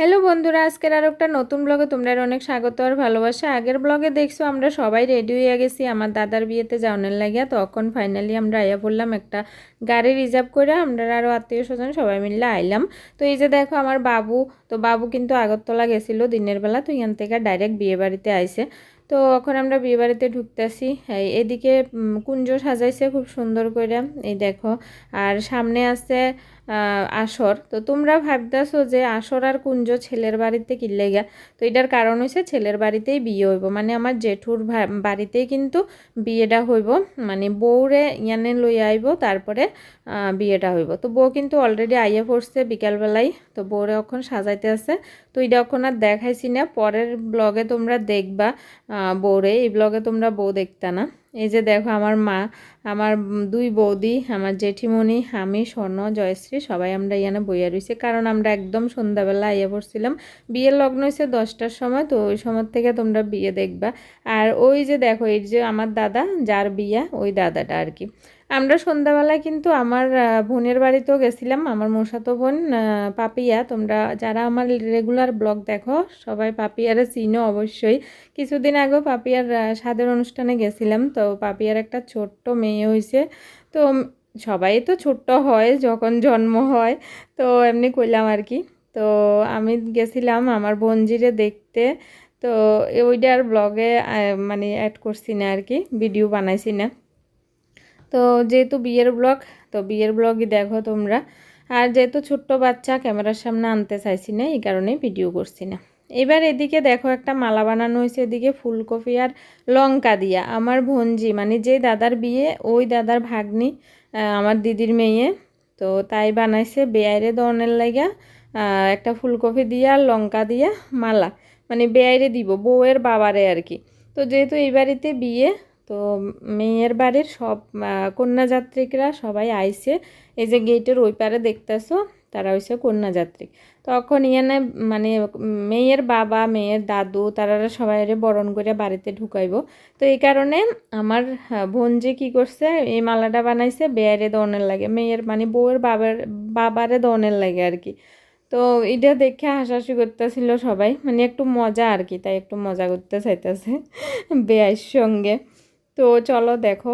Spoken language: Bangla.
হ্যালো বন্ধুরা, আজকের আর একটা নতুন ব্লগে তোমরা অনেক স্বাগত আর ভালোবাসা। আগের ব্লগে দেখছ, আমরা সবাই রেডি হয়ে গেছি। আমার দাদার বিয়েতে যাওয়ানোর লাগিয়া তখন ফাইনালি আমরা আইয়া পড়লাম একটা গাড়ি রিজার্ভ করে আমরা আরও আত্মীয় স্বজন সবাই মিলে আইলাম। তো এই যে দেখো আমার বাবু, তো বাবু কিন্তু আগরতলা গেছিল দিনের বেলা, তো এখান থেকে ডাইরেক্ট বিয়ে বাড়িতে আইসে তো এখন আমরা বিয়ে বাড়িতে ঢুকতেছি। এদিকে কুঞ্জ সাজাইছে খুব সুন্দর করে। এই দেখো, আর সামনে আছে আসর। তো তোমরা ভাবতেছো যে আসর আর কুঞ্জ ছেলের বাড়িতে কিনলে গা তো এটার কারণ হয়েছে ছেলের বাড়িতেই বিয়ে হইব। মানে আমার জেঠুর বাড়িতেই কিন্তু বিয়েটা হইব। মানে বউরে ইয়ানে লই আইব, তারপরে বিয়েটা হইব। তো বউ কিন্তু অলরেডি আইয়া পড়ছে বিকালবেলায় তো বউরে এখন সাজাইতে আছে। তো এটা এখন আর দেখাইছি না। পরের ব্লগে তোমরা দেখবা। বউরে, এই ব্লগে তোমরা বউ দেখতা না। এই যে দেখো আমার মা, আমার দুই বৌদি, আমার জেঠিমণি, আমি, স্বর্ণ, জয়শ্রী, সবাই আমরা ইয়ানে বইয়া রয়েছি কারণ আমরা একদম সন্ধ্যাবেলা আইয়া পড়ছিলাম। বিয়ের লগ্ন হয়েছে দশটার সময়, তো ওই সময় থেকে তোমরা বিয়ে দেখবা। আর ওই যে দেখো, এই যে আমার দাদা, যার বিয়া, ওই দাদাটা আর কি। আমরা সন্ধ্যাবেলায় কিন্তু আমার বোনের বাড়িতেও গেছিলাম। আমার মশাতো বোন পাপিয়া। তোমরা যারা আমার রেগুলার ব্লগ দেখো, সবাই পাপিয়ারে চিনো অবশ্যই। কিছুদিন আগেও পাপিয়ার স্বাদের অনুষ্ঠানে গেছিলাম। তো পাপিয়ার একটা ছোট্ট মেয়ে হয়েছে তো সবাই তো ছোট্ট হয়, যখন জন্ম হয়। তো এমনি কইলাম আর কি। তো আমি গেছিলাম আমার বোনজিরে দেখতে। তো ওইটার ব্লগে মানে অ্যাড করছি না আর কি ভিডিও বানাইছি না। তো যেহেতু বিয়ের ব্লগ তো বিয়ের ব্লগই দেখো তোমরা। আর যেহেতু ছোট্ট বাচ্চা, ক্যামেরার সামনে আনতে চাইছি না, এই কারণেই ভিডিও করছি না। এবার এদিকে দেখো একটা মালা বানানো হয়েছে, এদিকে ফুলকপি আর লঙ্কা দিয়া। আমার ভঞ্জি মানে যে দাদার বিয়ে, ওই দাদার ভাগ্নি আমার দিদির মেয়ে। তো তাই বানাইছে বেয়াইরে দনের লাগা একটা ফুলকপি দিয়া আর লঙ্কা দিয়া মালা। মানে বেয়াইরে দিব, বউয়ের বাবারে আর কি। তো যেহেতু এই বাড়িতে বিয়ে তো মেয়ের বাড়ির সব কন্যাযাত্রীকরা সবাই আইসে এই যে গেটের ওই পারে দেখতেছো তারা হইছে কন্যাযাত্রী তখন ইয়ানে মানে মেয়ের বাবা মেয়ের দাদু তারা সবাই বরণ করে বাড়িতে ঢুকাইব। তো এই কারণে আমার আহ, বোনজি কি করছে এই মালাটা বানাইছে বেয়ারে দনের লাগে। মেয়ের মানে বউয়ের বাবার বাবারে দনের লাগে আর কি। তো এটা দেখে হাসাহাসি করতেছিল সবাই। মানে একটু মজা আর কি তাই একটু মজা করতে চাইতেছে বেয়ার সঙ্গে। তো চলো দেখো।